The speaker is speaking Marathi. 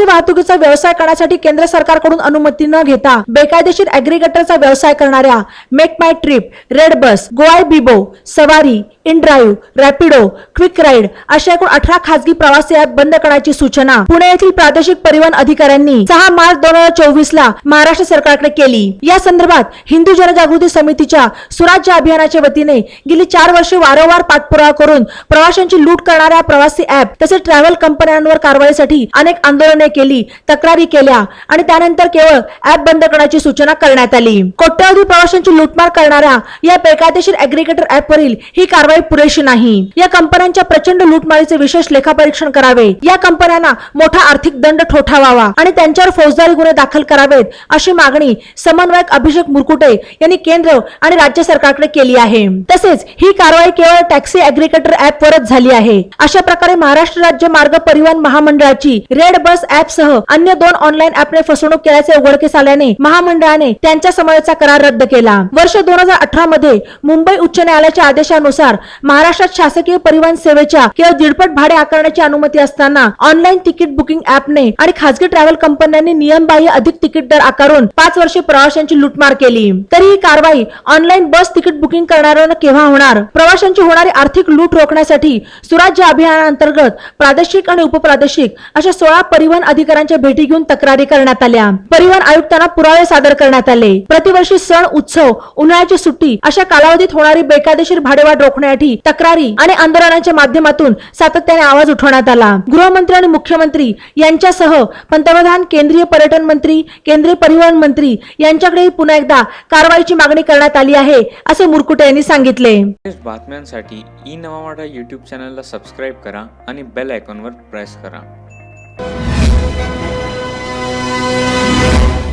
प्रवासी वाहतुकीचा व्यवसाय करण्यासाठी केंद्र सरकारकडून अनुमती न घेता बेकायदेशीर अॅग्रिगेटरचा व्यवसाय करणाऱ्या make my trip red bus Goibibo Savaari inDrive Rapido quick ride अशा एकूण अठरा खासगी प्रवासी ऍप बंद करण्याची सूचना पुणे येथील प्रादेशिक परिवहन अधिकाऱ्यांनी सहा मार्च दोन हजार चोवीस ला महाराष्ट्र सरकारकडे केली. या संदर्भात हिंदू जनजागृती समितीच्या सुराज्य अभियानाच्या वतीने गेली चार वर्षे वारंवार पाठपुरावा करून प्रवाशांची लूट करणाऱ्या प्रवासी ऍप तसेच ट्रॅव्हल कंपन्यांवर कारवाईसाठी अनेक आंदोलने केली तक्रारी केल्या आणि त्यानंतर केवळ ऍप बंद करण्याची सूचना करण्यात आली. कोट्यावधी प्रवाशांची लूटमार करणाऱ्या या बेकायदेशीर अॅग्रिगेटर ऍपवरील ही कारवाई पुरेशी नाही. या कंपन्यांच्या प्रचंड लूटमारीचे विशेष लेखापरीक्षण करावे. या कंपन्यांना मोठा आर्थिक दंड ठोठावावा आणि त्यांच्यावर फौजदारी गुन्हे दाखल करावेत अशी मागणी समन्वयक अभिषेक मुरकुटे यांनी केंद्र आणि राज्य सरकारकडे केली आहे. तसेच ही कारवाई केवळ टॅक्सी अॅग्रिगेटर ऍप वरच झाली आहे. अशा प्रकारे महाराष्ट्र राज्य मार्ग परिवहन महामंडळाची रेड बस ऍप सह अन्य दोन ऑनलाईन ऍपने फसवणूक केल्याचे उघडकीस आल्याने महामंडळाने त्यांच्या समवेतचा करार रद्द केला. वर्ष दोन हजार अठरा मध्ये मुंबई उच्च न्यायालयाच्या आदेशानुसार महाराष्ट्रात शासकीय परिवहन सेवेच्या केवळ दीडपट भाडे आकारण्याची अनुमती असताना ऑनलाईन तिकीट बुकिंग ऍपने आणि खासगी ट्रॅव्हल कंपन्यांनी नियमबाह्य अधिक तिकीट दर आकारून पाच वर्षे प्रवाशांची लूटमार केली. तरी ही कारवाई ऑनलाईन बस तिकीट बुकिंग करणाऱ्यांना केव्हा होणार? प्रवाशांची होणारी आर्थिक लूट रोखण्यासाठी सुराज्य अभियानांतर्गत प्रादेशिक आणि उपप्रादेशिक अशा सोळा परिवहन अधिकाऱ्यांच्या भेटी घेऊन तक्रारी करण्यात आल्या. परिवहन आयुक्तांना पुरावे सादर करण्यात आले. प्रतिवर्षी सण उत्सव उन्हाळ्याची सुट्टी अशा कालावधीत होणारी बेकायदेशीर भाडेवाढ करण्यासाठी तक्रारी आणि आंदोलनाच्या माध्यमातून सातत्याने आवाज उठवण्यात आला. गृहमंत्री आणि मुख्यमंत्री यांच्यासह पंतप्रधान केंद्रीय पर्यटन मंत्री केंद्रीय परिवहन मंत्री यांच्याकडेही पुन्हा एकदा कारवाईची मागणी करण्यात आली आहे असे मुरकुटे यांनी सांगितले. बातम्यांसाठी ई नवा युट्यूब चॅनलला सबस्क्राईब करा आणि बेल आयकॉनवर प्रेस करा.